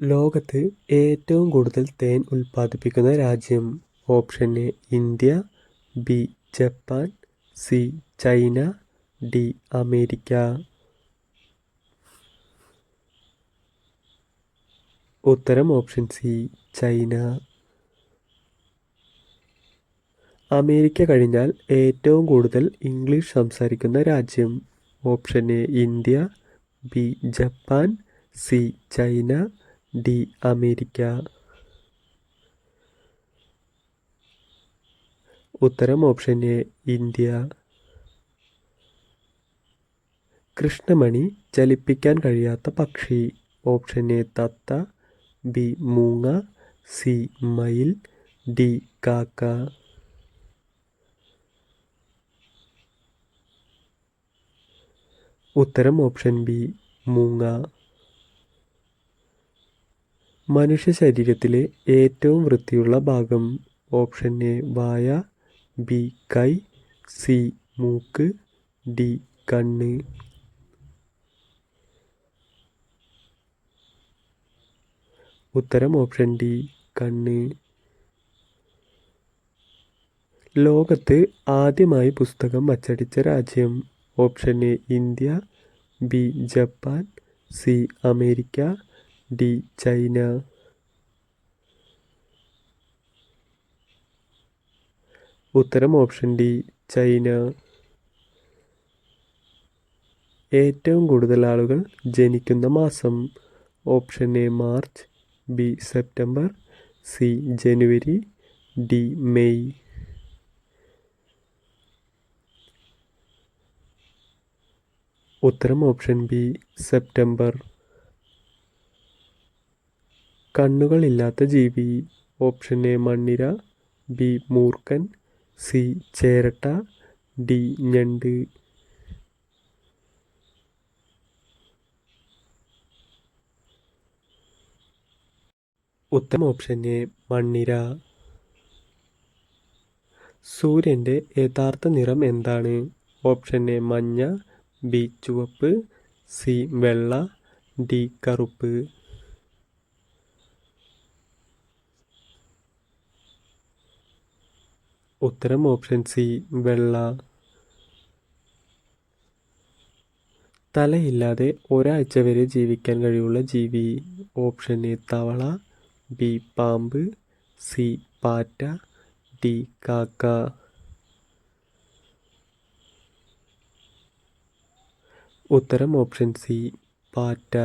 ലോകത്ത് ഏറ്റവും കൂടുതൽ തേൻ ഉൽപ്പാദിപ്പിക്കുന്ന രാജ്യം option A India B Japan C China D America. ഉത്തരം ഓപ്ഷൻ സി ചൈന. അമേരിക്ക കഴിഞ്ഞാൽ ഏറ്റവും കൂടുതൽ ഇംഗ്ലീഷ് സംസാരിക്കുന്ന രാജ്യം option A India B Japan C China D America. ഉത്തരം ഓപ്ഷൻ എ ഇന്ത്യ. കൃഷ്ണമണി ചലിപ്പിക്കാൻ കഴിയാത്ത പക്ഷി. ഓപ്ഷൻ എ തത്ത. ബി മൂങ്ങ. സി മയിൽ. ഡി കാക്ക. ഉത്തരം ഓപ്ഷൻ ബി മൂങ്ങ. മനുഷ്യ ശരീരത്തിലെ ഏറ്റവും വൃത്തിയുള്ള ഭാഗം ഓപ്ഷൻ എ വായ ബി കൈ സി മൂക്ക് ഡി കണ്ണ്. ഉത്തരം ഓപ്ഷൻ ഡി കണ്ണ്. ലോകത്ത് ആദ്യമായി പുസ്തകം അച്ചടിച്ച രാജ്യം option A India B Japan C America D China. ഉത്തരം ഓപ്ഷൻ ഡി ചൈന. ഏറ്റവും കൂടുതൽ ആളുകൾ ജനിക്കുന്ന മാസം option A March B September C January D May. ഉത്തരം ഓപ്ഷൻ ബി സെപ്റ്റംബർ. കണ്ണുകളില്ലാത്ത ജീവി. ഓപ്ഷൻ എ മണ്ണിര ബി മൂർഖൻ സി ചേരട്ട ഡി ഞണ്ട്. ഉത്തമ ഓപ്ഷൻ എ മണ്ണിര. സൂര്യന്റെ യഥാർത്ഥ നിറം എന്താണ്? ഓപ്ഷൻ എ മഞ്ഞ ബി ചുവപ്പ് സി വെള്ള ഡി കറുപ്പ്. ഉത്തരം ഓപ്ഷൻ സി വെള്ള. തലയില്ലാതെ ഒരാഴ്ച വരെ ജീവിക്കാൻ കഴിവുള്ള ജീവി ഓപ്ഷൻ എ തവള ബി പാമ്പ് സി പാറ്റ ഡി കാക്ക. ഉത്തരം ഓപ്ഷൻ സി പാറ്റ.